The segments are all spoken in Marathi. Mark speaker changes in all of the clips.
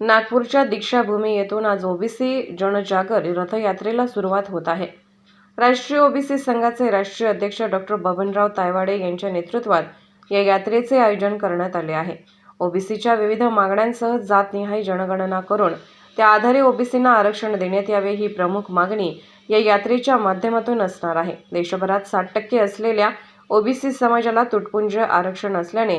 Speaker 1: नागपूरच्या दीक्षाभूमी येथून आज ओबीसी जनजागर रथयात्रेला सुरुवात होत आहे. राष्ट्रीय ओबीसी संघाचे राष्ट्रीय अध्यक्ष डॉक्टर बबनराव तायवाडे यांच्या नेतृत्वात या यात्रेचे आयोजन करण्यात आले आहे. ओबीसीच्या विविध मागण्यांसह जातनिहाय जनगणना करून त्या आधारे ओबीसींना आरक्षण देण्यात यावे ही प्रमुख मागणी या यात्रेच्या माध्यमातून असणार आहे. देशभरात साठ टक्के असलेल्या ओबीसी समाजाला तुटपुंज आरक्षण असल्याने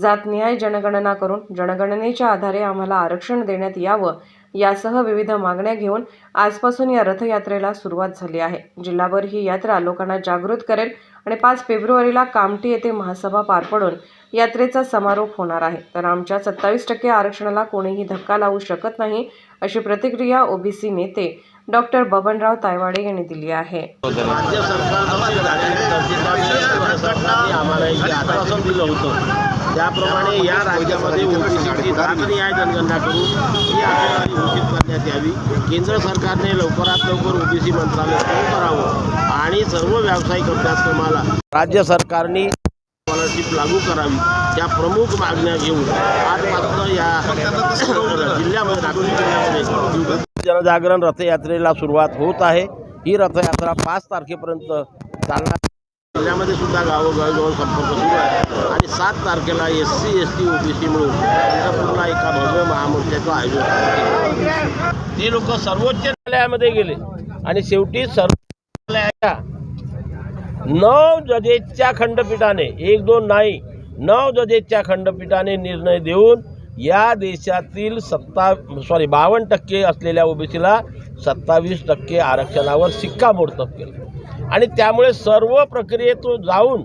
Speaker 1: जातनिहाय जनगणना करून जनगणनेच्या आधारे आम्हाला आरक्षण देण्यात यावं यासह विविध मागण्या घेऊन आजपासून या रथयात्रेला सुरुवात झाली आहे. जिल्हाभर ही यात्रा लोकांना जागृत करेल आणि पाच फेब्रुवारीला कामठी येथे महासभा पार पडून यात्रेचा समारोप होणार आहे. तर आमच्या सत्तावीस टक्के आरक्षणाला कोणीही धक्का लावू शकत नाही अशी प्रतिक्रिया ओबीसी नेते डॉक्टर बबनराव तायवाडे यांनी दिली आहे.
Speaker 2: आम्हाला त्याप्रमाणे या राज्यामध्ये ओबीसीची जातनिहाय जनगणना करून. ही आकडेवारी घोषित करण्यात यावी. केंद्र सरकारने लवकरात लवकर ओबीसी मंत्रालय सुरू करावं आणि सर्व व्यावसायिक अभ्यासक्रमाला राज्य सरकारने स्कॉलरशिप लागू करावी. त्या प्रमुख मागण्या घेऊन आजपासून या जिल्ह्यामध्ये नागपूर जिल्ह्यामध्ये जनजागरण रथयात्रेला सुरुवात होत आहे. ही रथयात्रा पाच तारखेपर्यंत चालणार जिल्ह्यामध्ये सुद्धा गावोगावी जाऊन संपर्क सुरू आहे. आणि सात तारखेला S C S T O B C मिळून पूर्ण एका भव्य महामोर्चाचं आयोजन ते लोक सर्वोच्च न्यायालयामध्ये गेले. आणि शेवटी सर्वोच्च न्यायालयाच्या नऊ जजेसच्या खंडपीठाने एक दोन नाही नऊ जजेसच्या खंडपीठाने निर्णय देऊन या देशातील सत्ता सॉरी बावन्न टक्के असलेल्या ओबीसीला सत्तावीस टक्के आरक्षणावर शिक्कामोर्तब केलं. आणि त्यामुळे सर्व प्रक्रियेतून जाऊन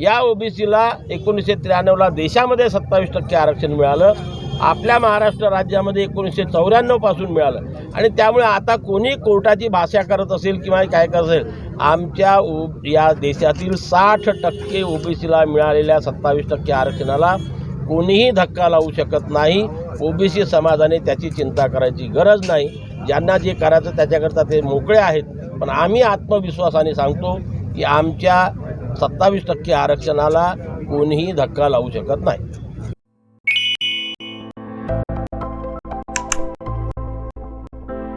Speaker 2: या ओबीसीला एकोणीसशे त्र्याण्णवला देशामध्ये सत्तावीस टक्के आरक्षण मिळालं. आपल्या महाराष्ट्र राज्यामध्ये एकोणीसशे चौऱ्याण्णवपासून मिळालं. आणि त्यामुळे आता कोणी कोर्टाची भाषा करत असेल किंवा काय करत असेल आमच्या ओ या देशातील साठ टक्के ओबीसीला मिळालेल्या सत्तावीस टक्के आरक्षणाला कोणीही धक्का लावू शकत नाही. ओबीसी समाजाने त्याची चिंता करायची गरज नाही. ज्यांना जे करायचं त्याच्याकरता ते मोकळे आहेत. पण आम्ही आत्मविश्वासाने सांगतो की आमच्या सत्तावीस टक्के आरक्षणाला कोणीही धक्का लावू शकत नाही.